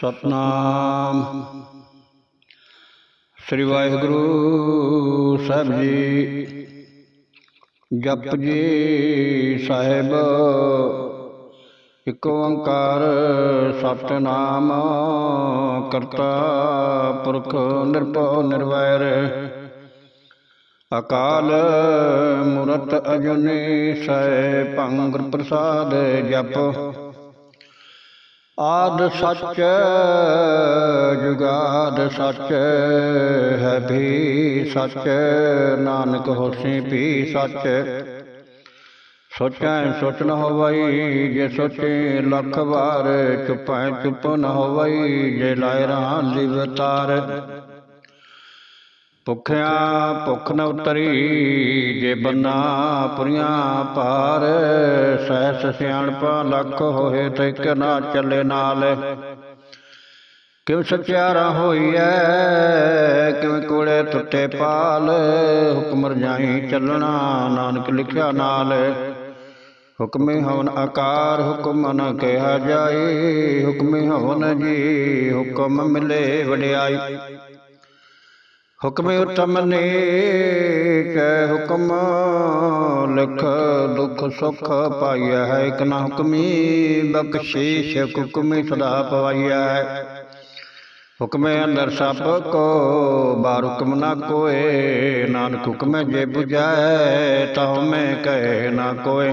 ਸਤਨਾਮ। ਸ੍ਰੀ ਵਾਹਿਗੁਰੂ ਸਾਹਿਬ ਜੀ, ਜਪ ਜੀ ਸਾਹਿਬ, ਇਕ ਓੰਕਾਰ ਸਤਨਾਮ ਕਰਤਾ ਪੁਰਖ ਨਿਰਭਉ ਨਿਰਵੈਰ। ਅਕਾਲ ਮੂਰਤ ਅਜੂਨੀ ਸੈ ਭੰਗ ਪ੍ਰਸਾਦ ਜਪ। ਆਦ ਸੱਚ ਜੁਗਾਦ ਸੱਚ ਹੈ ਵੀ ਸੱਚ ਨਾਨਕ ਹੋਸੀ ਵੀ ਸੱਚ। ਸੋਚੈ ਸੋਚ ਨ ਹੋਵਈ ਜੇ ਸੋਚੇ ਲੱਖ ਵਾਰ ਚੁਪੈ ਚੁਪ ਨ ਹੋਵਈ ਜੇ ਲਾਇ ਰਾਂ ਲਿਵਤਾਰ ਭੁਖਿਆ ਭੁਖ ਨ ਉਤਰੀ, ਜੇ ਬੰਨਾ ਪੁਰੀਆਂ ਪਾਰ, ਸਹਿਸ ਸਿਆਣਪਾ ਲੱਖ ਹੋਏ ਤੇ ਇੱਕ ਨਾ ਚੱਲੇ ਨਾਲ। ਕਿਉ ਸਚਿਆਰਾ ਹੋਈਐ ਕਿਵੇਂ ਕੋਲੇ ਟੁੱਟੇ ਪਾਲ, ਹੁਕਮ ਰਜਾਈ ਚੱਲਣਾ ਨਾਨਕ ਲਿਖਿਆ ਨਾਲ। ਹੁਕਮੇ ਹਵਨ ਆਕਾਰ, ਹੁਕਮ ਨ ਕਿਹਾ ਜਾਏ ਹੁਕਮੇ ਹਵਨ ਜੀ, ਹੁਕਮ ਮਿਲੇ ਵਡਿਆਈ। ਹੁਕਮੇ ਉਤਮ ਨੇਕ ਹੁਕਮ ਲਿਖ ਦੁਖ ਸੁਖ ਪਾਈਆ ਹੈ ਇਕ ਨਾ ਹੁਕਮੀ ਬਖਸ਼ੀਸ਼ ਹੁਕਮੇ ਸਦਾ ਪਵਾਈਆ ਹੈ। ਹੁਕਮੇ ਅੰਦਰ ਸਭ ਕੋ ਬਾਰ ਹੁਕਮ ਨਾ ਕੋਏ ਨਾਨਕ ਹੁਕਮੇ ਜੇ 부ਝਾਏ ਤਾਂ ਮੈਂ ਕਹੇ ਨਾ ਕੋਏ।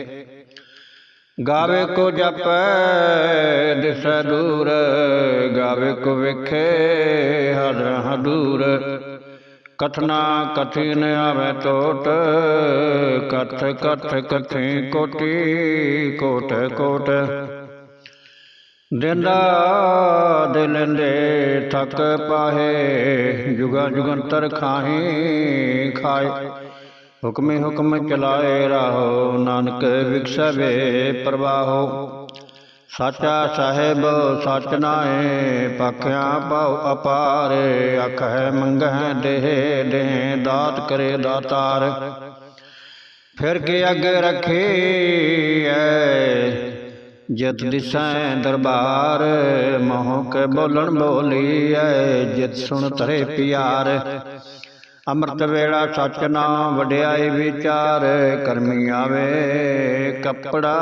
ਗਾਵੇ ਕੋ ਜਪੈ ਦਿਸੈ ਦੂਰ ਗਾਵੇ ਕੋ ਵੇਖੇ, ਹਰ ਹਦੂਰ। ਕਥਨਾ ਕਥਿਨ ਆਵੇ ਟੋਟ, ਕਥ ਕਥ ਕਥੀ ਕੋਟੀ, ਕੋਟ ਕੋਟ। ਦਿੰਦਾ ਦਿਲੰਦੇ ਥਕ ਪਾਹੇ, ਜੁਗਾ ਜੁਗੰਤਰ ਖਾਹੀ ਖਾਏ ਹੁਕਮੇ ਹੁਕਮ ਚਲਾਏ ਰਾਹੋ, ਨਾਨਕ ਵਿਖਸਵੇ ਪ੍ਰਵਾਹੋ। ਸਾਚਾ ਸਾਹਿਬ, ਸਚ ਨਾਏ ਪਖਿਆ ਪਾਉ ਅਪਾਰ ਅਖੈ ਮੰਗਹਿ ਦੇਹ ਦੇਹ, ਦਾਤ ਕਰੇ ਦਾਤਾਰ। ਫਿਰ ਕੇ ਅੱਗੇ ਰੱਖੇ ਐ ਜਿਤ ਦਿਸੈ ਦਰਬਾਰ, ਮੋਹ ਕੇ ਬੋਲਣ ਬੋਲੀ ਐ ਜਿਤ ਸੁਣ ਤਰੇ ਪਿਆਰ। ਅੰਮ੍ਰਿਤ ਵੇਲਾ ਸੱਚ ਨਾਮ ਵਡਿਆਈ ਵਿਚਾਰ, ਕਰਮੀ ਆਵੇ ਕੱਪੜਾ,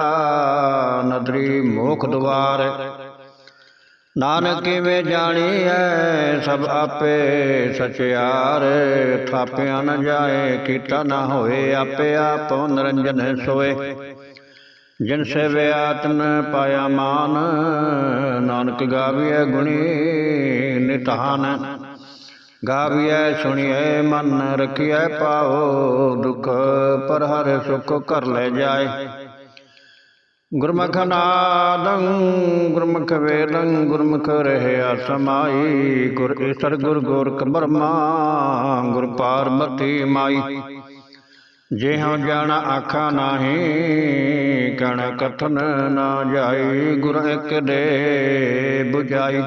ਨਦਰੀ ਮੋਖ ਦੁਆਰ ਨਾਨਕ ਕਿਵੇਂ ਜਾਣੀ ਜਾਣੀਐ ਸਭ ਆਪੇ ਸਚਿਆਰ, ਥਾਪਿਆ ਨ ਜਾਏ, ਕੀਤਾ ਨਾ ਹੋਏ, ਆਪੇ ਆਪ ਨਿਰੰਜਨ ਸੋਏ। ਜਿਨ ਸੇਵਿ ਆਤਨ ਪਾਇਆ ਮਾਨ, ਨਾਨਕ ਗਾਵੀਐ ਗੁਣੀ ਨਿਤਹਾਨ ਗਾਵੀਐ, ਸੁਣੀਐ, ਮਨ ਰਖੀਐ ਪਾਓ ਦੁਖ, ਪਰ ਹਰ ਸੁਖ ਕਰ ਲੈ ਜਾਏ। ਗੁਰਮੁਖ ਨਾਦੰ, ਗੁਰਮੁਖ ਵੇਦੰ, ਗੁਰਮੁਖ ਰਹਿਆ ਸਮਾਈ। ਗੁਰ ਈਸਰ ਗੁਰ ਗੋਰਖ ਬਰਮਾ, ਗੁਰ ਪਾਰਬਤੀ ਮਾਈ। ਜੇ ਹਉ ਜਾਣਾ ਆਖਾ ਨਾਹੀ ਕਣ ਕਥਨ ਨਾ ਜਾਈ। ਗੁਰ ਇੱਕ ਦੇ 부ਝਾਈ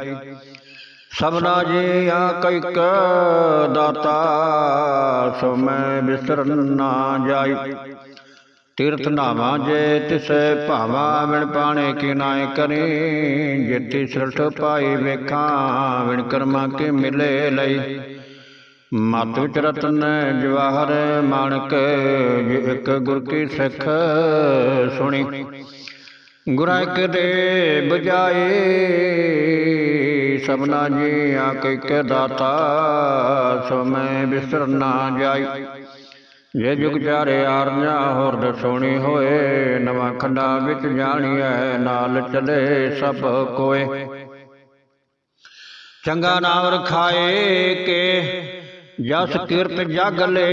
ਸਭਨਾ ਜੀ ਆ ਕਇਕ ਦਾਤਾ, ਸੋ ਮੈਂ ਬਿਸਰਨ ਨਾ ਜਾਈ। ਤੀਰਥ ਨਾਵਾ ਜੇ ਤਿਸੈ ਭਾਵਾ ਵਿਣ ਪਾਣੇ ਕੀ ਨਾਏ ਕਰੇ, ਜਿਤੀ ਸਿਰਠ ਪਾਈ ਵੇਖਾਂ ਵਿਣ ਕਰਮਾ ਕੇ ਮਿਲੇ ਲਈ। ਮਤ ਵਿਚ ਰਤਨ ਜਵਾਹਰ ਮਾਣਕ ਇੱਕ ਗੁਰ ਕੀ ਸਿੱਖ ਸੁਣੀ। ਗੁਰਾਂ ਇੱਕ ਦੇ ਬਜਾਏ ਸਭਨਾ ਜੀ ਆ ਕੇ ਦਾਤਾ ਸੋ ਮੈਂ ਬਿਸਰ ਨਾ ਜਾਈ। ਜੇ ਜੁਗ ਚਾਰੇ ਆਰਜਾ, ਹੋਰ ਦਸੋਣੀ ਹੋਏ, ਨਵਾਂ ਖੰਡਾ ਵਿੱਚ ਜਾਣੀਐ, ਨਾਲ ਚਲੇ ਸਭ ਕੋਏ। ਚੰਗਾ ਨਾਮ ਰਖਾਏ ਕੇ, ਜਸ ਕਿਰਤ ਜਗ ਲੈ,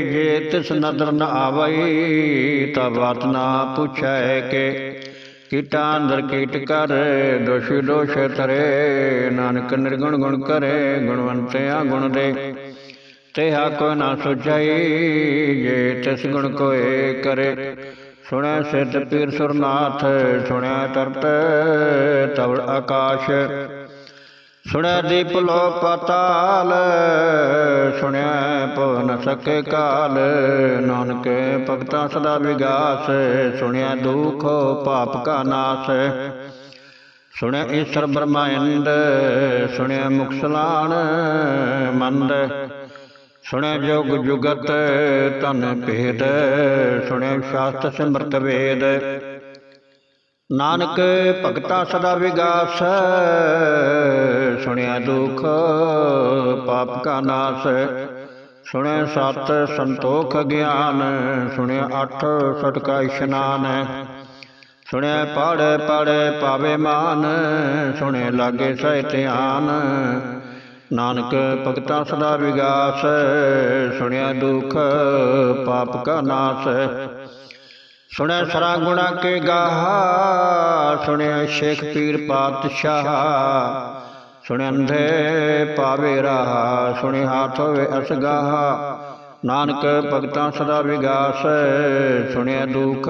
ਜੇ ਤਿਸ ਨਦਰ ਨ ਆਵਈ ਤਾ ਬਾਤ ਨਾ ਪੁੱਛੈ ਕੇ। ਕੀਟਾ ਅੰਦਰ ਕੀਟ ਕਰ, ਦੋਸ਼ੀ ਦੋਸ਼ ਤਰੇ ਨਾਨਕ ਨਿਰਗੁਣ ਗੁਣ ਕਰੇ, ਗੁਣਵੰਤਿਆ ਗੁਣ ਦੇ। ਤੇਹਾ ਕੋ ਨਾ ਸੁਝਈ, ਜੇ ਤਿਸ ਗੁਣ ਕੋਏ ਕਰੇ। ਸੁਣੈ ਸਿੱਧ ਪੀਰ ਸੁਰਨਾਥ ਸੁਣਿਆ ਤਰਤ ਤਵਲ ਆਕਾਸ਼। ਸੁਣਿਆ ਦੀਪ ਲੋ ਪਤਾਲ ਸੁਣਿਆ ਪਵਨ ਸਕੇ ਕਾਲ। ਨਾਨਕ ਭਗਤਾਂ ਸਦਾ ਵਿਗਾਸ ਸੁਣਿਆ ਦੁਖ ਪਾਪ ਕਾ ਨਾਸ। ਸੁਣਿਆ ਈਸ਼ਰ ਬ੍ਰਹਮਾਇੰਦ ਸੁਣਿਆ ਮੁਕਸਲਾਨ ਮੰਦ। ਸੁਣਿਆ ਜੋਗ ਜੁਗਤ ਤਨ ਭੇਦ ਸੁਣਿਆ ਸ਼ਾਸਤਰ ਸਿਮਰਤ ਵੇਦ। ਨਾਨਕ ਭਗਤਾ ਸਦਾ ਵਿਗਾਸ ਸੁਣਿਆ ਦੁਖ, ਪਾਪ ਕਾ ਨਾਸ। ਸੁਣਿਆ ਸਤ ਸੰਤੋਖ ਗਿਆਨ, ਸੁਣਿਆ ਅੱਠ ਸਟਕਾ ਇਸ਼ਨਾਨ। ਸੁਣਿਆ ਪੜ ਪੜ ਪਾਵੇ ਮਾਨ ਸੁਣੇ ਲਾਗੇ ਸਹਿ ਧਿਆਨ। ਨਾਨਕ ਭਗਤਾਂ ਸਦਾ ਵਿਗਾਸ, ਸੁਣਿਆ ਦੁਖ, ਪਾਪ ਕਾ ਨਾਸ। ਸੁਣਿਆ ਸਰਾ ਗੁਣਾ ਕੇ ਗਾਹਾ, ਸੁਣਿਆ ਸ਼ੇਖ ਪੀਰ ਪਾਤਸ਼ਾਹ। ਸੁਣਿਆ ਅੰਧੇ ਪਾਵੇ ਰਾਹ ਸੁਣਿਆ ਹਾਥ ਹੋਵੇ ਅਸਗਾਹਾ। ਨਾਨਕ ਭਗਤਾਂ ਸਦਾ ਵਿਗਾਸ, ਸੁਣਿਆ ਦੁਖ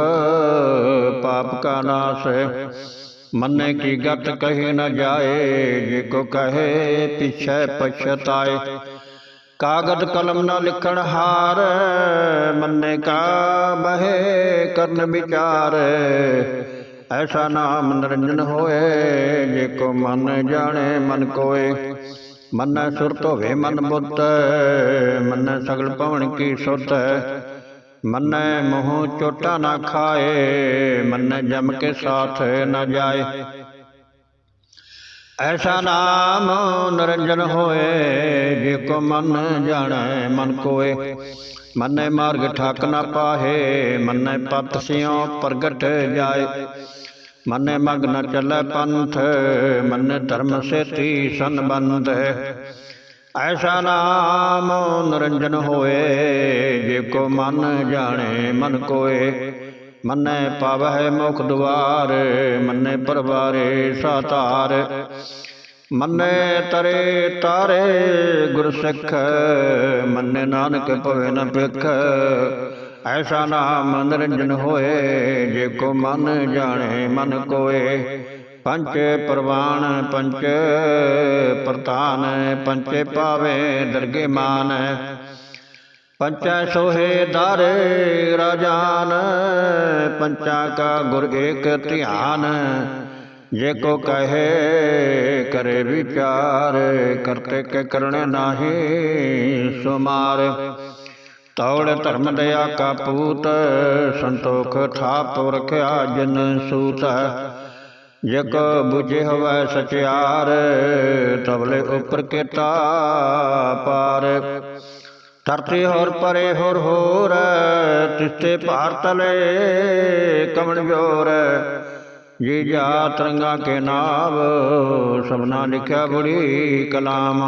ਪਾਪ ਕਾ ਨਾਸ। ਮੰਨੇ ਕੀ ਗਤ ਕਹੇ ਨਾ ਜਾਏ, ਜੇ ਕੋ ਕਹੇ ਪਿਛੈ ਪਛਤਾਏ। ਕਾਗਦ ਕਲਮ ਨਾ ਲਿਖਣ ਹਾਰ, ਮੰਨੇ ਕਾ ਬਹਿ ਕਰਨ ਵਿਚਾਰ। ਐਸਾ ਨਾਮ ਨਿਰੰਜਨ ਹੋਏ, ਜੇ ਕੋ ਮਨ ਜਾਣੇ, ਮਨ ਕੋਏ। ਮਨੈ ਸੁਰਤ ਹੋਵੇ ਮਨ ਬੁੱਤ, ਮਨੈ ਸਗਲ ਭਵਨ ਕੀ ਸੁਤ। ਮੰਨੈ ਮੋਹ ਚੋਟਾ ਨਾ ਖਾਏ, ਮੰਨੈ ਜਮ ਕੇ ਸਾਥ ਨਾ ਜਾਏ। ਐਸਾ ਨਾਮ ਨਿਰੰਜਨ ਹੋਏ, ਜੇ ਕੋ ਮਨ ਜਾਣੈ, ਮਨ ਕੋਏ। ਮੰਨੈ ਮਾਰਗ ਠਾਕ ਨਾ ਪਾਹੇ, ਮੰਨੈ ਪਤ ਸਿਉ ਪ੍ਰਗਟ ਜਾਏ। ਮੰਨੈ ਮਗ ਨ ਚੱਲੈ ਪੰਥ, ਮੰਨੈ ਧਰਮ ਸੇਤੀ ਸੰਬੰਧ। ਐਸਾ ਨਾਮ ਨਿਰੰਜਨ ਹੋਏ, ਜੇ ਕੋ ਮਨ ਜਾਣੇ, ਮਨ ਕੋਏ। ਮੰਨੈ ਪਾਵਹਿ ਮੁਖ ਦੁਆਰ, ਮੰਨੇ ਪਰਵਾਰੇ ਸਾਤਾਰ। ਮੰਨੇ ਤਰੇ ਤਾਰੇ ਗੁਰ ਸਿੱਖ, ਮੰਨੈ ਨਾਨਕ ਭਵੇ ਨ ਭਿਖ ਐਸਾ ਨਾਮ ਨਿਰੰਜਨ ਹੋਏ, ਜੇ ਕੋ ਮਨ ਜਾਣੇ, ਮਨ ਕੋਏ। ਪੰਚ ਪ੍ਰਵਾਨ, ਪੰਚ ਪ੍ਰਤਾਨ ਪੰਚੇ ਪਾਵੇ, ਦਰਗੇ ਮਾਨ। ਪੰਚੈ ਸੋਹੇ ਦਰ, ਰਾਜਾਨ। ਪੰਚਾ ਕਾ ਗੁਰ ਏਕ ਧਿਆਨ। ਜੇ ਕੋ ਕਹੇ, ਕਰੇ ਵਿਚਾਰ ਕਰਤੇ ਕੇ ਕਰਣ ਨਾਹੀ ਸੁਮਾਰ। ਤੌੜ ਧਰਮ ਦਇਆ ਕਾ ਪੂਤ ਸੰਤੋਖ ਥਾਪ ਰਖਿਆ ਜਨ ਸੂਤ। ਜਗ ਬੁਝੇ ਹਵੈ ਸਚਿਆਰ ਤਬਲੇ ਉਪਰ ਕੀਤਾ ਪਾਰ। ਧਰਤੀ ਹੋਰ ਪਰੇ ਹੋਰ ਹੋਰ ਤਿਸਤੇ ਭਾਰ ਤਲੇ ਕਮਣ ਜੋਰ। ਜੀ ਜਾ ਤਰੰਗਾ ਕੇ ਨਾਵ ਸਭਨਾ ਲਿਖਿਆ ਬੜੀ ਕਲਾਮ।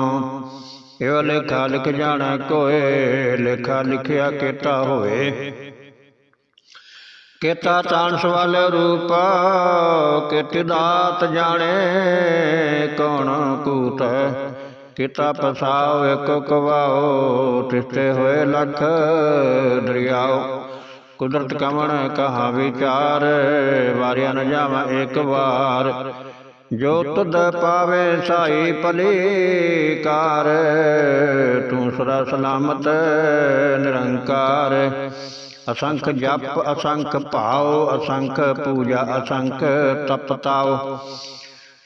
ਇਹੋ ਲੇਖਾ ਲਿਖ ਜਾਣਾ ਕੋਏ? ਲੇਖਾ ਲਿਖਿਆ ਕੀਤਾ ਹੋਏ ਕੀਤਾ ਤਾਣਸ ਵਾਲੇ ਰੂਪ, ਕਿਤ ਦਾਤ ਜਾਣੇ? ਕੌਣ ਕੂਤ ਕੀਤਾ ਪਸਾਉ ਇੱਕ ਕਵਾਓ ਤਿਸਤੇ ਹੋਏ ਲਖ ਦਰਿਆਓ। ਕੁਦਰਤ ਕਵਣ ਕਹਾ ਵਿਚਾਰ, ਵਾਰਿਆ ਨ ਜਾਵਾਂ ਇੱਕ ਵਾਰ। ਜੋ ਤੁਧ ਪਾਵੇ ਸਾਈ ਭਲੀ ਕਾਰ ਤੂੰ ਸਦਾ ਸਲਾਮਤ ਨਿਰੰਕਾਰ। ਅਸੰਖ ਜਪ ਅਸੰਖ ਭਾਉ ਅਸੰਖ ਪੂਜਾ ਅਸੰਖ ਤਪਤਾਉ।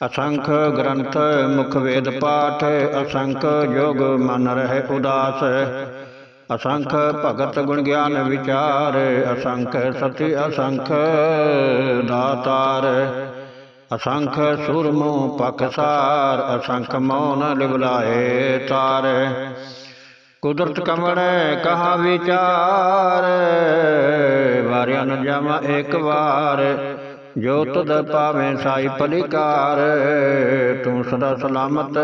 ਅਸੰਖ ਗ੍ਰੰਥ ਮੁਖ ਵੇਦ ਪਾਠ ਅਸੰਖ ਜੋਗ ਮਨ ਰਹਿ ਉਦਾਸ। ਅਸੰਖ ਭਗਤ ਗੁਣ ਗਿਆਨ ਵਿਚਾਰ ਅਸੰਖ ਸਤੀ ਅਸੰਖ ਦਾਤਾਰ। ਅਸੰਖ ਸੁਰਮੋ ਪਖਸਾਰ ਅਸੰਖ ਮੌਨ ਲਿਵਲਾਏ ਤਾਰ। ਕੁਦਰਤ ਕਮੜ ਕਹਾ ਵਿਚਾਰ, ਵਾਰਿਆ ਨ ਜਾਵਾ ਇੱਕ ਵਾਰ। ਜੋ ਤੁਧ ਪਾਵੇਂ ਸਾਈ ਭਲਿਕਾਰ ਤੂੰ ਸਦਾ ਸਲਾਮਤ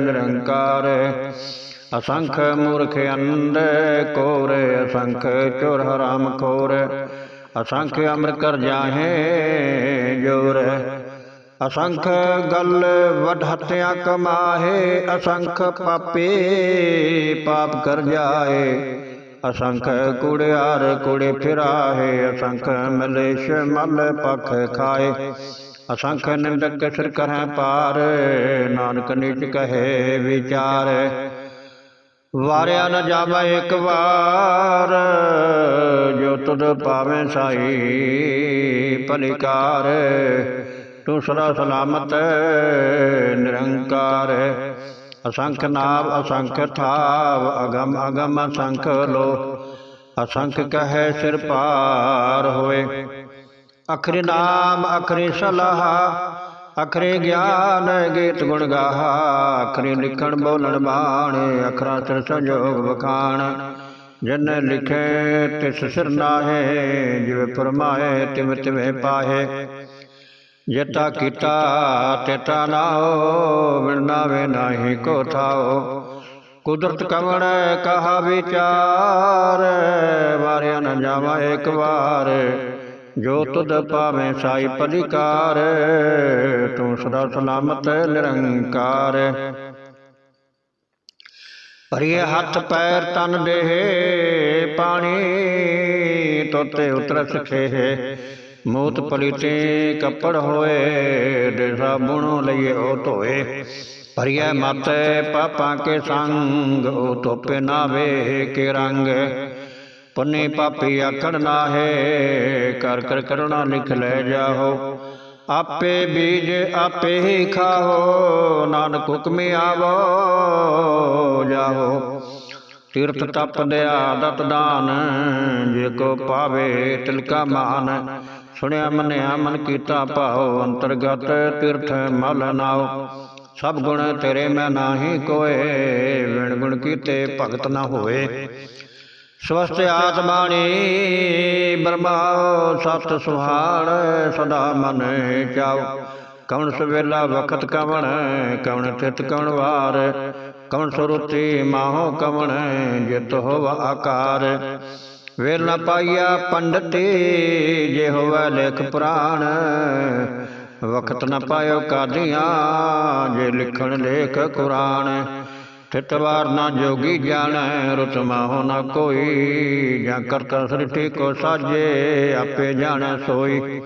ਨਿਰੰਕਾਰ। ਅਸੰਖ ਮੂਰਖ ਅੰਧ ਕੋਰ, ਅਸੰਖ ਚੋਰ ਹਰਾਮ ਖੋਰ। ਅਸੰਖ ਅਮਰ ਕਰ ਜਾਹੇ ਜੋਰ। ਅਸੰਖ ਗਲ ਵਡ ਹੱਤਿਆ ਕਮਾਹੇ, ਅਸੰਖ ਪਾਪੇ ਪਾਪ ਕਰ ਜਾਏ। ਅਸੰਖ ਕੁੜਿਆਰ ਕੁੜੇ ਫਿਰਾਹੇ, ਅਸੰਖ ਮਲੇਸ਼ ਮਲ ਪਖ ਖਾਏ। ਅਸੰਖ ਨਿੰਦਕ ਸਿਰ ਕਰੈ ਪਾਰ, ਨਾਨਕ ਨਿਜ ਕਹੇ ਵਿਚਾਰ। ਵਾਰਿਆ ਨ ਜਾਵੇ ਇੱਕ ਵਾਰ। ਜੋ ਤੁਧ ਪਾਵੇਂ ਸਾਈ ਭਲਿਕਾਰ ਤੂੰ ਸਦਾ ਸਲਾਮਤ ਨਿਰੰਕਾਰ। ਅਸੰਖ ਨਾਮ ਅਸੰਖ ਥਾਵ ਅਗਮ ਅਗਮ ਅਸੰਖ ਲੋ। ਅਸੰਖ ਕਹੈ ਸਿਰ ਪਾਰ ਹੋਏ। ਅਖਰੀ ਨਾਮ ਅਖਰੀ ਸਲਾਹ। ਅਖਰੇ ਗਿਆਨ ਗੀਤ ਗੁਣ ਗਾਹਾ, ਅਖਰੇ ਲਿਖਣ ਬੋਲਣ ਬਾਣੇ, ਅਖਰਾ ਸਿਰ ਸੰਜੋਗ ਬਖਾਣ ਜਿਨ ਲਿਖੇ ਤਿਸ ਸਿਰ ਨਾਹੇ, ਜਿਵੇਂ ਪਰਮਾਏ ਤਿਵ ਤਿਵੇਂ ਪਾਹੇ। ਜਤਾ ਕੀਤਾ ਤੇਤਾ ਨਾਓ ਬਿਰਨਾਵੇ ਨਾਹੀ ਕੋ ਥਾਓ ਕੁਦਰਤ ਕਵਣ ਕਹਾ ਵਿਚਾਰ, ਵਾਰਿਆ ਨ ਜਾਵਾ ਇੱਕ ਵਾਰ। ਜੋ ਤੁਧ ਪਾਵੇਂ ਸਾਈ ਪਲਿਕਾਰ ਤੂੰ ਸਦਾ ਸਲਾਮਤ ਨਿਰੰਕਾਰ ਭਰੀਏ ਹੱਥ ਪੈਰ ਤਨ ਦੇਹ ਪਾਣੀ ਤੋਤੇ ਉਤਰ ਸਖੇ ਮੂਤ ਪਲੀਤੇ ਕੱਪੜ ਹੋਏ ਦੇ ਸਾਬੁਣ ਲਈਏ ਉਹ ਧੋਏ ਭਰੀਏ ਮਾਤੇ ਪਾਪਾਂ ਕੇ ਸੰਗ ਉਹ ਤੋਪੇ ਨਾਵੇ ਕੇ ਰੰਗ ਪੁੰਨੇ ਪਾਪੀ ਆਖਣ ਨਾਹੇ, ਕਰ ਕਰ ਕਰੁਣਾ ਲਿਖ ਲੈ ਜਾਹੋ। ਆਪੇ ਬੀਜ ਆਪੇ ਹੀ ਖਾਓ ਨਾਨਕ ਹੁਕਮੇ ਆਵੋ ਜਾਹੋ। ਤੀਰਥ ਤਪ ਦਿਆ ਦਤ ਦਾਨ, ਜੇ ਕੋ ਪਾਵੇ ਤਿਲਕਾ ਮਾਨ। ਸੁਣਿਆ ਮੰਨਿਆ ਮਨ ਕੀਤਾ ਭਾਉ, ਅੰਤਰਗਤ ਤੀਰਥ ਮਲ ਨਾਉ। ਸਭ ਗੁਣ ਤੇਰੇ ਮੈਂ ਨਾਹੀ ਕੋਏ ਵਿਣ ਗੁਣ ਕੀਤੇ ਭਗਤ ਨਾ ਹੋਏ। ਸਵਸਤ ਆਤਮਾਣੀ ਬ੍ਰਹਮਾ ਸਤ ਸੁਹਾਣ, ਸਦਾ ਮਨ ਚਾਉ। ਕਵਣ ਸਵੇਲਾ ਵਖਤ ਕਵਣ ਕਵਣ ਤਿਤ ਕਵਣ ਵਾਰ। ਕਵਣ ਸੁਰਤੀ ਮਾਹੋ ਕਵਣ, ਜਿਤ ਹੋਵ ਆਕਾਰ। ਵੇਲਾ ਪਾਈਆ ਪੰਡਤੀ, ਜੇ ਹੋਵੇ ਲੇਖ ਪੁਰਾਣ। ਵਖਤ ਨ ਪਾਇਓ ਕਾਦੀਆਂ ਜੇ ਲਿਖਣ ਲੇਖ ਕੁਰਾਨ। ਤਿਤਵਾਰ ਨਾ ਜੋਗੀ ਜਾਣੈ ਰੁਤ ਮਾਹੋ ਨਾ ਕੋਈ। ਜਾਂ ਕਰਤਾ ਸ੍ਰਿਸ਼ਟੀ ਕੋ ਸਾਜੇ, ਆਪੇ ਜਾਣੈ ਸੋਈ।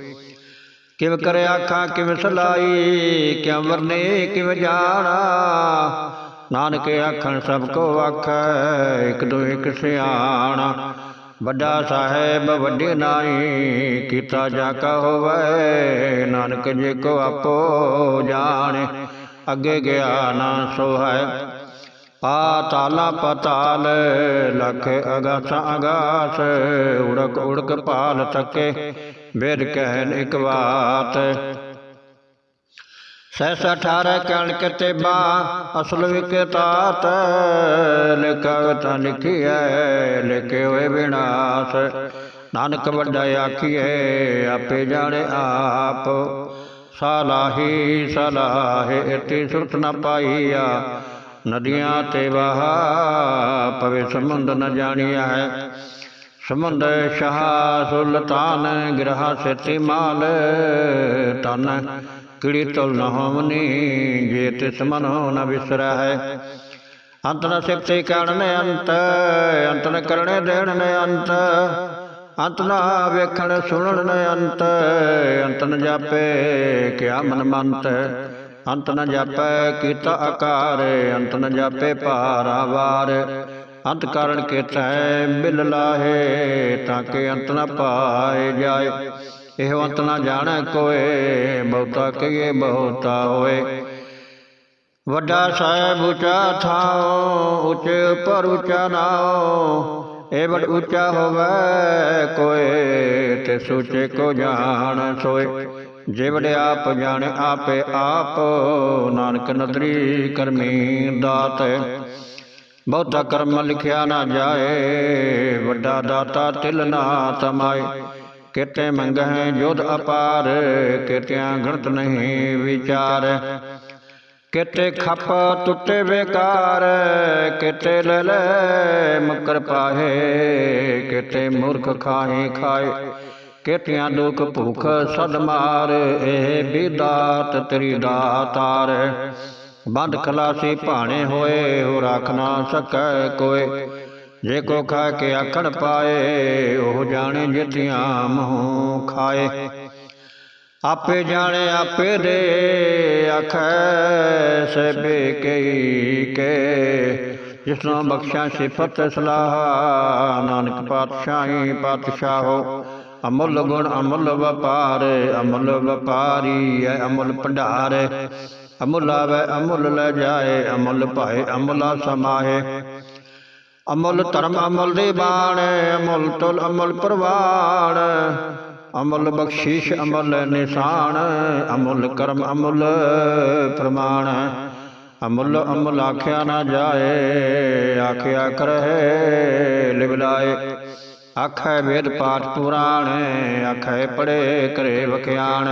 ਕਿਵ ਕਰੇ ਆਖਾਂ, ਕਿਵ ਸਲਾਈ ਕਿਵ ਵਰਨੇ, ਕਿਵ ਜਾਣਾ। ਨਾਨਕ ਆਖਣ, ਸਭ ਕੋ ਆਖੈ, ਇਕ ਦੋ ਇਕ ਸਿਆਣਾ। ਵੱਡਾ ਸਾਹਿਬ, ਵੱਡੇ ਨਾਈ, ਕੀਤਾ ਜਾ ਕਾ ਹੋਵੇ। ਨਾਨਕ ਜੇ ਕੋ ਆਪੋ ਜਾਣੇ, ਅੱਗੇ ਗਿਆ ਨਾ ਸੋ ਹੈ ਪਾਤਾਲਾ ਪਤਾਲ, ਲਖ ਅਗਾਸ ਅਗਾਸ, ਉੜਕ ਉੜਕ ਪਾਲ ਤਕੇ ਵੇਦ ਕਹਿਨ ਇਕ ਬਾਤ। ਸੈਸ ਅਠਾਰਹ ਕਣ ਕਤੇ ਬਾ ਅਸਲ ਵਿਕਤਾਤ ਲਿਖਤ ਲਿਖਿਐ ਲਿਖੇ ਹੋਏ ਵਿਨਾਸ਼। ਨਾਨਕ ਵੱਡਾ ਆਖੀਏ ਆਪੇ ਜਾਣੇ ਆਪ। ਸਲਾਹੀ, ਸਲਾਹੇ ਇਤੀ ਸੁਰਤ ਨ ਪਾਈਆ ਨਦੀਆਂ ਤੇ ਵਹਾ ਪਵੇ ਸਮੁੰਦ ਨ ਜਾਣਿਆ ਹੈ ਸਮੁੰਦ ਸ਼ਾਹ ਸੁਲਤਾਨ ਗ੍ਰਹ ਸਤੀ ਮਾਲ। ਤਨ ਕਿੜੀ ਤੁਲ ਨ ਹੋਵਨੀ, ਜੇ ਤਿਸ ਮਨੋ ਨ ਵਿਸਰੈ ਹੈ ਅੰਤ ਨ ਸਿਫਤੇ ਕਰਨ ਅੰਤ ਅੰਤ ਨ ਕਰਨੇ ਦੇਣ ਨੇ ਅੰਤ। ਅੰਤ ਨ ਵੇਖਣ ਸੁਣਨ ਨੇ ਅੰਤ ਅੰਤ ਨ ਜਾਪੇ ਕਿਆ ਮਨ ਮੰਤ ਅੰਤ ਨ ਜਾਪੈ ਕੀਤਾ ਆਕਾਰ, ਅੰਤ ਨ ਜਾਪੇ ਪਾਰਾਵਾਰ ਅੰਤ ਕਾਰਨ ਕੀਤੈ ਬਿਲ ਲਾਹੇ, ਤਾਂ ਕਿ ਅੰਤ ਨ ਪਾਏ ਜਾਏ। ਇਹ ਅੰਤ ਨ ਜਾਣੈ ਕੋਏ, ਬਹੁਤਾ ਕਹੀਏ ਬਹੁਤਾ ਹੋਏ। ਵੱਡਾ ਸਾਹਿਬ ਉੱਚਾ ਥਾਉ, ਉੱਚ ਪਰ ਉੱਚਾ ਨਾਉ। ਇਹ ਬੜ ਉੱਚਾ ਹੋਵੇ ਕੋਏ ਤੇ ਸੋਚੇ ਕੋ ਜਾਣ ਸੋਏ। ਜੇ ਵਡ ਆਪ ਜਾਣੇ ਆਪੇ ਆਪ ਨਾਨਕ ਨਦਰੀ ਕਰਮੀ ਦਾਤ। ਬਹੁਤਾ ਕਰਮ ਲਿਖਿਆ ਨਾ ਜਾਏ ਵੱਡਾ ਦਾਤਾ ਤਿਲ ਨਾ ਤਮਾਏ ਕਿਤੇ ਮੰਗਹਿ ਜੋਧ ਅਪਾਰ ਕਿਤਿਆਂ ਗਣਤ ਨਹੀਂ ਵਿਚਾਰ। ਕਿਤੇ ਖਪ ਟੁੱਟੇ ਬੇਕਾਰ ਕਿਤੇ ਲੈ ਲੈ ਮੁਕਰ ਪਾਹੇ ਕਿਤੇ ਮੂਰਖ ਖਾਹੇ ਖਾਏ। ਕੇਤਿਆਂ ਦੁਖ ਭੁਖ ਸਦ ਮਾਰ, ਇਹ ਬਿਦਾਤ ਤੇਰੀ ਦਾਤਾਰ ਬੰਦ ਖਲਾਸੀ ਭਾਣੇ ਹੋਏ ਹੋ ਰੱਖ ਨਾ ਸਕੈ ਕੋਏ। ਜੇ ਕੋ ਖਾ ਕੇ ਆਖਣ ਪਾਏ, ਉਹ ਜਾਣੇ ਜਿਤਿਆਂ ਮੂੰਹ ਖਾਏ। ਆਪੇ ਜਾਣੇ ਆਪੇ ਦੇ, ਆਖੈ ਸਭੇ ਕਈ ਕੇ। ਜਿਸਨੂੰ ਬਖਸ਼ਾਂ ਸਿਫਤ ਸਲਾਹ, ਨਾਨਕ ਪਾਤਸ਼ਾਹੀ ਪਾਤਸ਼ਾਹੋ। ਅਮੁੱਲ ਗੁਣ ਅਮੁੱਲ ਵਪਾਰ, ਅਮੁੱਲ ਵਪਾਰੀ ਹੈ ਅਮੁੱਲ ਭੰਡਾਰ। ਅਮੁੱਲ ਆਵੇ, ਅਮੁੱਲ ਲੈ ਜਾਏ, ਅਮੁੱਲ ਭਾਏ, ਅਮਲਾ ਸਮਾਏ ਅਮੁੱਲ ਧਰਮ ਅਮਲ ਦੇ ਬਾਣ, ਅਮੁੱਲ ਤੁਲ ਅਮਲ ਪ੍ਰਵਾਣ। ਅਮੁੱਲ ਬਖਸ਼ੀਸ਼ ਅਮਲ ਨਿਸ਼ਾਨ, ਅਮੁੱਲ ਕਰਮ ਅਮੁੱਲ ਪ੍ਰਮਾਣ। ਅਮੁੱਲ ਅਮਲ ਆਖਿਆ ਨਾ ਜਾਏ, ਆਖਿਆ ਕਰੇ ਲਿਵਲਾਏ ਆਖੈ ਵੇਦ ਪਾਠ ਪੁਰਾਣ, ਆਖੈ ਪੜੇ ਕਰੇ ਵਖਿਆਣ।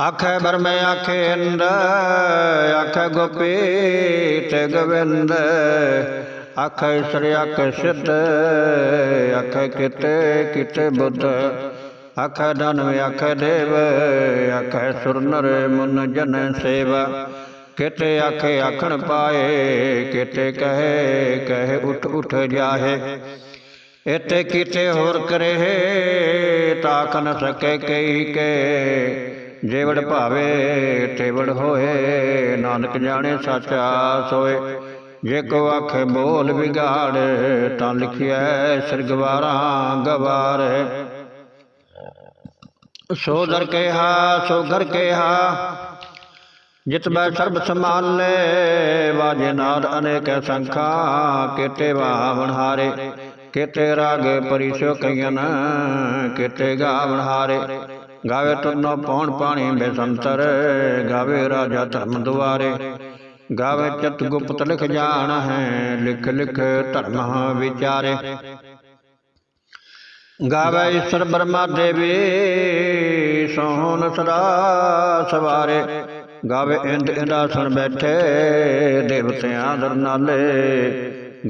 ਆਖੈ ਬਰਮੇ, ਆਖੇ ਅੰਦ ਆਖੈ ਗੋਪੀਤ ਗਵਿੰਦ ਆਖੈ ਸ੍ਰੀ ਆਖੈ ਸਿੱਧ, ਆਖੈ ਕਿਤੇ ਕਿਤੇ ਬੁੱਧ। ਆਖੈ ਧਨਵ, ਆਖੈ ਦੇਵ, ਆਖੈ ਸੁਰ ਨਰ ਮਨ ਜਨ ਸੇਵਾ। ਕਿਤੇ ਆਖੇ ਆਖਣ ਪਾਏ, ਕਿਤੇ ਕਹੇ ਕਹੇ ਉਠ ਉਠ ਜਾਹੇ। ਇਤੇ ਕੀਤੇ ਹੋਰ ਕਰੇ, ਤਾਕ ਨ ਸਕੇ ਕਈ ਕੇ। ਜੇਵੜ ਭਾਵੇ, ਤੇਵੜ ਹੋਏ, ਨਾਨਕ ਜਾਣੇ ਸੱਚਾ ਸੋਏ ਜੇ ਕੋ ਆਖੇ ਬੋਲ ਵਿਗਾੜ, ਤਾਂ ਲਿਖਿਆ ਸਿਰਗਵਾਰਾਂ ਗਵਾਰ। ਸੋ ਦਰ ਕੇਹਾ, ਸੋ ਘਰ ਕੇਹਾ ਜਿਤ ਬੈ ਸਰਬ ਸਮਾਨ ਲੈ ਵਾਜੇ ਨਾਦ ਅਨੇਕ ਸੰਖਾ, ਕੇਤੇ ਵਾਵਣ ਹਾਰੇ, ਕੇਤੇ ਰਾਗ ਪਰਿਸੋ ਕਈਨ ਕੇਤੇ ਗਾਵਣ ਹਾਰੇ। ਗਾਵੇ ਤੁਨੋ ਪੌਣ ਪਾਣੀ ਬੇਸੰਤਰ, ਗਾਵੇ ਰਾਜਾ ਧਰਮ ਦੁਆਰੇ। ਗਾਵੇ ਚਤ ਗੁਪਤ ਲਿਖ ਜਾਣ ਹੈ, ਲਿਖ ਲਿਖ ਧਰਮ ਵਿਚਾਰੇ। ਗਾਵੇ ਈਸ਼ਰ ਬਰਮਾ ਦੇਵੀ, ਸੋਹਣ ਸਦਾ ਸਵਾਰੇ। ਗਾਵੇ ਇੰਦ ਇੰਦਾ ਸੁਣ ਬੈਠੇ, ਦੇਵਤਿਆਂ ਦਰ ਨਾਲੇ।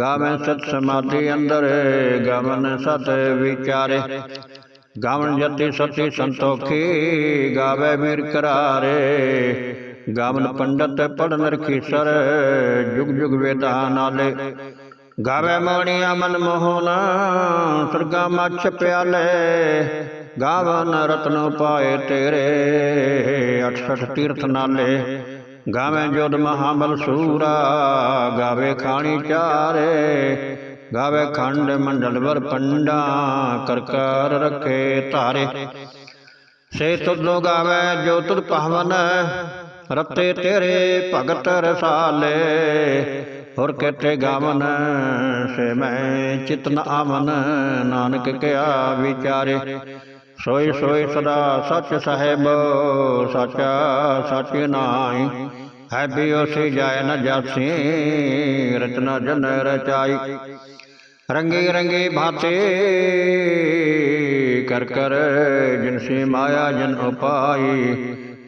ਗਾਵੇ ਸਤ ਸਮਾਧੀ ਅੰਦਰ, ਗਾਵਨ ਸਤ ਵਿਚਾਰੇ। ਗਾਵਨ ਜਤੀ ਸਤੀ ਸੰਤੋਖੀ, ਗਾਵੇ ਮੀਰ ਕਰਾਰੇ। ਗਾਵਨ ਪੰਡਤ ਪੜਨ ਰਖੀਸਰ, ਜੁਗ ਜੁਗ ਵੇਦਾਂ ਨਾਲੇ। ਗਾਵੇ ਮੋਣੀਆਂ ਮਨ ਮੋਹਨ, ਸਰਗਾ ਮੱਛ ਪਿਆਲੇ। ਗਾਵਨ ਰਤਨ ਪਾਏ ਤੇਰੇ 68 ਤੀਰਥ ਨਾਲੇ। ਗਾਵੇ ਜੋਦ ਮਹਾਬਲ ਸੂਰਾ, ਗਾਵੇ ਖਾਣੀ ਚਾਰੇ। ਗਾਵੇ ਖੰਡ ਮੰਡਲ ਵਰ ਪੰਡਾ, ਕਰ ਕਰ ਰਖੇ ਧਾਰੇ। ਸੇ ਤੁਧੋ ਗਾਵੇ ਜੋ ਤੁਧ ਪਾਵਨ, ਰਤੇ ਤੇਰੇ ਭਗਤ ਰਸਾਲੇ। ਹੋਰ ਕੇਤੇ ਗਾਵਨ, ਸੇ ਮੈਂ ਚਿਤਨ ਆਵਨ, ਨਾਨਕ ਕਿਆ ਵਿਚਾਰੇ। ਸੋਈ ਸੋਈ ਸਦਾ ਸੱਚ ਸਾਹਿਬ, ਸਚਾ ਸਚ ਨਾਈ ਹੈ ਬਿਓਸੀ ਜਾਇ ਨ ਜਾਸੀ, ਰਚਨਾ ਜਨ ਰਚਾਈ। ਰੰਗੀ ਰੰਗੀ ਭਾਤੇ, ਕਰ ਕਰ ਜਿਨਸੀ ਮਾਇਆ ਜਨ ਉਪਾਈ।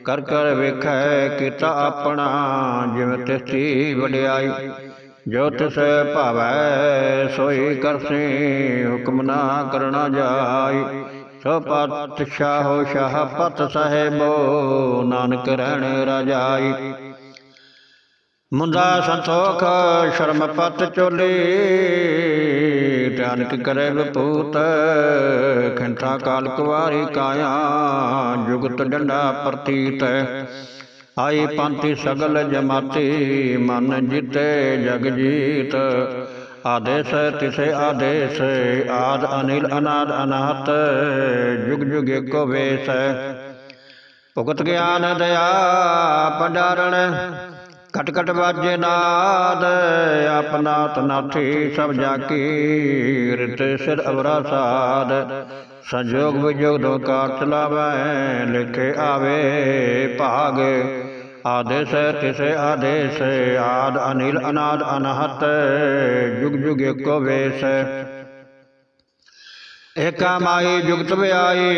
ਕਰ ਕਰ ਵੇਖੈ ਕੀਤਾ ਆਪਣਾ, ਜਿਵੇਂ ਤਿਸਤੀ ਵਡਿਆਈ। ਜੋ ਤਿਸ ਭਾਵੈ, ਸੋਈ ਕਰਸੀ, ਹੁਕਮ ਨਾ ਕਰਨਾ ਜਾਈ। ਸੋ ਪਾਤਸ਼ਾਹੋ ਸ਼ਾਹ ਪਤ ਸਾਹਿਬੋ, ਨਾਨਕ ਰਹਿਣ ਰਾਜਾਈ। ਮੁੰਦਾ ਸੰਤੋਖ, ਸ਼ਰਮ ਪਤ ਚੋਲੀ ਟਾਨਕ ਕਰੇ ਬਪੂਤ ਖੰਠਾ ਕਾਲ ਕੁਵਾਰੀ ਕਾਇਆ, ਜੁਗਤ ਡੰਡਾ ਪ੍ਰਤੀਤ। ਆਈ ਪੰਥੀ ਸਗਲ ਜਮਾਤੀ, ਮਨ ਜਿਤੇ ਜਗ ਜੀਤ ਆਦੇਸ ਤਿਸੇ ਆਦੇਸ, ਆਦ, ਅਨਿਲ, ਅਨਾਦ, ਅਨਾਹਤ, ਜੁਗ ਜੁਗ ਏਕੋ ਵੇਸ। ਭੁਗਤ ਗਿਆਨ, ਦਇਆ, ਪੰਡਾਰਣ ਕਟ ਕਟ ਵਾਜੇ ਨਾਦ ਆਪਨਾ ਤਨਾਥੀ ਸਭ ਜਾ ਕੀ ਰਿਤ ਸਿਰ ਅਵਰਾ ਸਾਧ ਸੰਜੋਗ ਵਿਜੋਗ ਦੋ ਕਾਰ ਚਲਾਵੈ ਲਿਖੇ ਆਵੇ ਭਾਗ। ਆਦੇਸ ਤਿਸੇ ਆਦੇਸ, ਆਦ ਅਨਿਲ ਅਨਾਦ ਅਨਹਤ, ਜੁਗ ਜੁਗ ਏਕੋ ਵੇਸ। ਏਕਾ ਮਾਈ ਜੁਗਤ ਵਿਆਈ,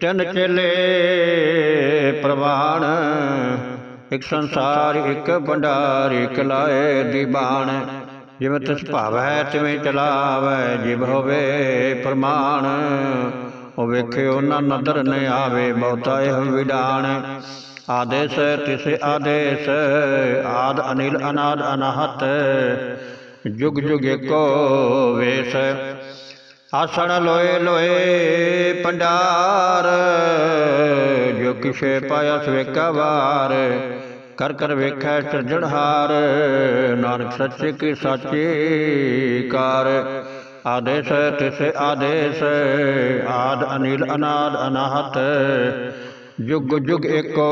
ਤਿੰਨ ਚੇਲੇ ਪ੍ਰਵਾਨ ਇੱਕ ਸੰਸਾਰ, ਇੱਕ ਭੰਡਾਰ, ਇਕ ਲਾਏ ਦੀਵਾਨ ਜਿਵੇਂ ਤਿਸ ਭਾਵੈ, ਤਿਵੇਂ ਚਲਾਵੈ, ਜਿਵ ਹੋਵੇ ਪ੍ਰਮਾਣ। ਉਹ ਵੇਖਿਓ ਨਾ ਨਦਰ ਨ ਆਵੇ, ਬਹੁਤਾ ਇਹ ਵਿਡਾਣ। ਆਦੇਸ਼ ਤਿਸ ਆਦੇਸ਼, ਆਦ ਅਨਿਲ, ਅਨਾਦ, ਅਨਾਹਤ, ਜੁਗ ਜੁਗ ਏਕੋ ਵੇਸ। ਆਸਣ ਲੋਏ ਲੋਏ ਪੰਡਾਰ ਜੋ ਕਿਛੇ ਪਾਇਆ ਸਵੇਕਾ ਵਾਰ, ਕਰ ਕਰ ਵੇਖੈ ਸਿਰਜਣਹਾਰ ਨਾਨਕ ਸੱਚੇ ਕੀ ਸਾਚੀ ਕਾਰ। ਆਦੇਸ਼ ਤਿਸ ਆਦੇਸ਼, ਆਦ ਅਨਿਲ, ਅਨਾਦ, ਅਨਾਹਤ ਜੁਗ ਜੁਗ ਏਕੋ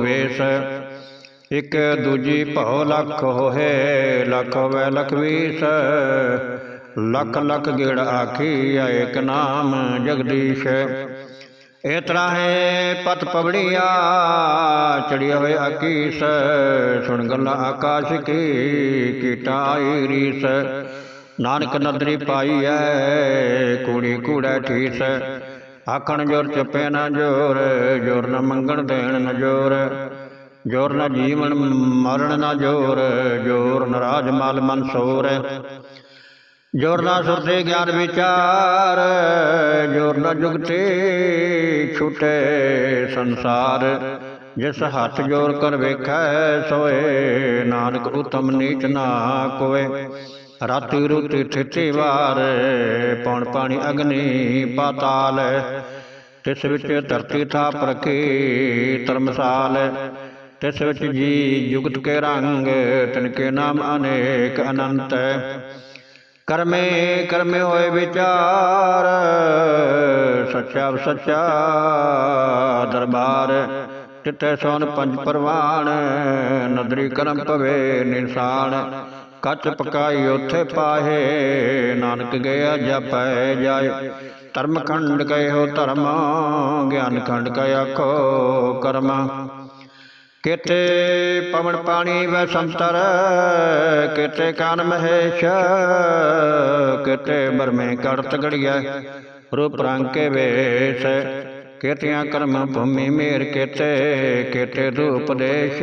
ਵੇਸ। ਇਕ ਦੂਜੀ ਭਉ ਲੱਖ ਹੋਏ, ਲੱਖ ਹੋਵੇ ਲਖ ਵੀਸ। ਲੱਖ ਲੱਖ ਗੇੜ ਆਖੀ ਏਕ ਨਾਮ ਜਗਦੀਸ਼। ਇਹ ਤਰ੍ਹਾਂ ਹੈ ਪਤ ਪਵੜੀਆ ਚੜਿਆ ਹੋਏ ਆਕੀਸ। ਸੁਣ ਗੱਲਾਂ ਆਕਾਸ਼ ਕੀ, ਕੀਟਾਂ ਆਈ ਰੀਸ ਨਾਨਕ ਨਦਰੀ ਪਾਈ ਐ, ਕੂੜੀ ਕੂੜਾ ਠੀਸ। ਆਖਣ ਜੋਰ ਚੁੱਪੇ ਨਾ ਜੋਰ ਜੋਰ ਨਾ ਮੰਗਣ ਦੇਣ ਨਾ ਜੋਰ ਜੋਰ ਨਾ ਜੀਵਨ ਮਰਨ ਨਾ ਜੋਰ ਜੋਰ ਰਾਜ ਮਾਲ ਮਨਸੂਰ ਜੋਰ ਨਾ ਸੁਰਤੇ ਗਿਆਨ ਵਿਚਾਰ, ਜੋਰ ਨਾ ਜੁਗਤੇ ਛੁਟੇ ਸੰਸਾਰ। ਜਿਸ ਹੱਥ ਜੋਰ ਕਰ ਵੇਖੈ ਸੋਏ, ਨਾਨਕ ਉਤਮ ਨੀਚ ਨਾ ਕੋਏ ਰਾਤੀ ਰੁਤੀ ਠਿਠੀ ਵਾਰ, ਪੌਣ ਪਾਣੀ ਅਗਨੀ ਪਾਤਾਲ, ਤਿਸ ਵਿੱਚ ਧਰਤੀ ਥਾਪ ਰਖੀ ਧਰਮਸਾਲ, ਤਿਸ ਵਿੱਚ ਜੀ ਜੁਗਤ ਕੇ ਰੰਗ, ਤਿਨ ਕੇ ਨਾਮ ਅਨੇਕ ਅਨੰਤ। ਕਰਮੇ ਕਰਮੇ ਹੋਏ ਵਿਚਾਰ, ਸੱਚਾ ਸੱਚਾ ਦਰਬਾਰ, ਤਿੱਥੇ ਸੋਨ ਪੰਜ ਪਰਵਾਨ, ਨਦਰੀ ਕਰਮ ਪਵੇ ਨਿਸ਼ਾਨ। ਕੱਚ ਪਕਾਈ ਉਥੇ ਪਾਹੇ। ਨਾਨਕ ਗਿਆ ਜਪੈ ਜਾਏ। ਧਰਮ ਖੰਡ ਕਏ ਹੋ ਧਰਮ ਗਿਆਨ ਖੰਡ ਕੈ ਆਖੋ ਕਰਮ। ਕਿਤੇ ਪਵਨ ਪਾਣੀ ਵੈ ਸੰਤਰ, ਕਿਤੇ ਕਾਨ ਮਹੇਸ਼, ਕਿਤੇ ਬਰਮੇ ਕੜਤ ਗੜੀਐ। ਰੂਪ ਰੰਗ ਕੇ ਵੇਸ਼, ਕਿਤਿਆਂ ਕਰਮ ਭੂਮੀ ਮੇਰ ਕਿਤੇ ਕਿਤੇ ਰੂਪ ਦੇਸ਼।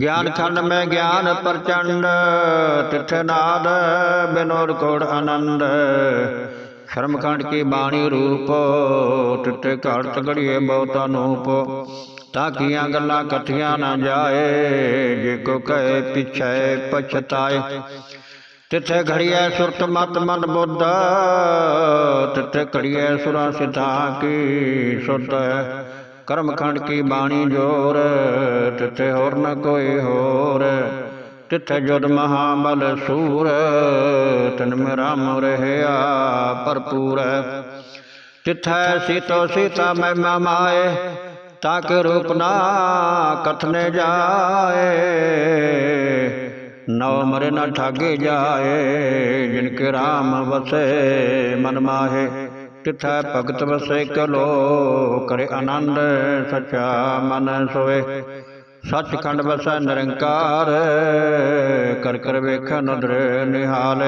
ਗਿਆਨ ਖੰਡ ਮੈਂ ਗਿਆਨ ਪ੍ਰਚੰਡ ਤਿੱਥੇ ਨਾਦ ਬਿਨੋਦ ਕੋੜ ਆਨੰਦ। ਸ਼ਰਮ ਖੰਡ ਕੀ ਬਾਣੀ ਰੂਪ ਤਿੱਥੇ ਘੜ ਤਗੜੀਏ ਬਹੁਤਾ ਨੂਪ। ਤਾਂ ਕੀਆਂ ਗੱਲਾਂ ਇਕੱਠੀਆਂ ਨਾ ਜਾਏ, ਜੇ ਕੋ ਕਹੇ ਪਿਛੈ ਪਛਤਾਏ। ਤਿੱਥੇ ਘੜੀਐ ਸੁਰਤ ਮਤ ਮਨ ਬੁੱਧ ਤਿੱਥੇ ਘੜੀਐ ਸੁਰਾਂ ਸਿਧਾ ਕੀ ਸੁਧ। ਕਰਮ ਖੰਡ ਕੀ ਬਾਣੀ ਜੋਰ? ਤਿੱਥੇ ਹੋਰ ਨ ਕੋਈ ਹੋਰ। ਤਿੱਥੇ ਜੁਦ ਮਹਾਬਲ ਸੂਰ। ਤਨ ਮੇ ਰਾਮ ਰਹਿਆ ਭਰਪੂਰ। ਤਿੱਥੈ ਸੀਤੋ ਸੀਤਾ ਮੈਂ ਮਾਏ ਤਾਕ ਰੂਪ ਨਾ ਕਥਨੇ ਜਾਏ। ਨਵ ਮਰੇ ਨ ਠਾਗੇ ਜਾਏ, ਜਿਨ ਕੇ ਰਾਮ ਵਸੇ ਮਨ ਮਾਹੇ। ਤਿਥੈ ਭਗਤ ਵਸੇ ਕਲੋ ਕਰੇ ਆਨੰਦ ਸਚਾ ਮਨ ਸੋਏ। ਸੱਚਖੰਡ ਵਸੈ ਨਿਰੰਕਾਰ, ਕਰ ਕਰ ਵੇਖ ਨਦਰ ਨਿਹਾਲ।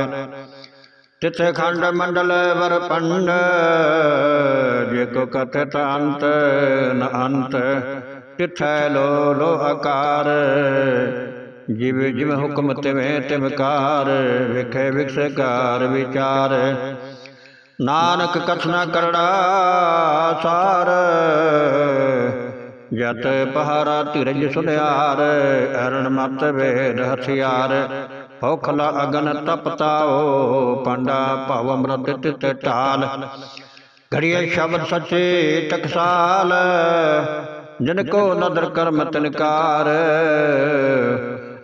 ਤਿਥੇ ਖੰਡ ਮੰਡਲ ਵਰ ਪੰਡ, ਜੇ ਕੋ ਕਥਿਤ ਅੰਤ ਨ ਅੰਤ। ਤਿਥੈ ਲੋ ਲੋ ਆਕਾਰ, ਜਿਵ ਜਿਵ ਹੁਕਮ ਤਿਵੇਂ ਤਿਵਕਾਰ, ਵਿਖੇ ਵਿਖਸਕਾਰ ਵਿਚਾਰ। ਨਾਨਕ ਕਥਨਾ ਕਰੜਾ ਸਾਰ। ਜਤ ਪਹਾਰਾ ਧਿਰਜ ਸੁਨਿਆਰ ਅਰਣ ਮਤ ਵੇਦ ਹਥਿਆਰ। ਭੁਖਲਾ ਅਗਨ ਤਪਤਾਓ ਪੰਡਾ ਭਵ ਅੰਮ੍ਰਿਤ ਤਿਤ ਢਾਲ। ਘੜੀਏ ਸ਼ਬਦ ਸੱਚੇ ਟਕਸਾਲ, ਜਿਨ ਕੋ ਨਦਰ ਕਰਮ ਤਨਕਾਰ।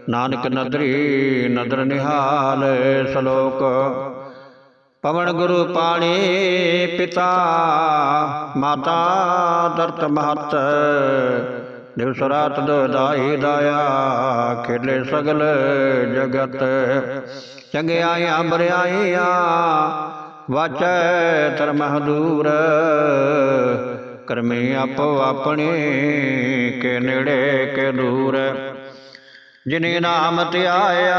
ਨਾਨਕ ਨਦਰੀ ਨਦਰ ਨਿਹਾਲ, ਸ਼ਲੋਕ ਪਵਨ ਗੁਰੂ ਪਾਣੀ ਪਿਤਾ, ਮਾਤਾ ਦਰਤ ਮਹਤ। ਦਿਵਸ ਰਾਤ ਦਾਈ ਦਾਇਆ, ਖੇਲੇ ਸਗਲ ਜਗਤ। ਚੰਗਿਆਈਆਂ ਬਰਿਆਈਆਂ ਵਾਚੈ ਧਰਮ ਦੂਰ। ਕਰਮੀ ਆਪੋ ਆਪਣੇ ਕੇ ਨੇੜੇ ਕੇ ਦੂਰ। ਜਿਨੇ ਨਾਮ ਧਿਆਇਆ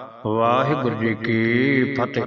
ਵਾਹਿਗੁਰੂ ਜੀ ਕੀ ਫਤਿਹ।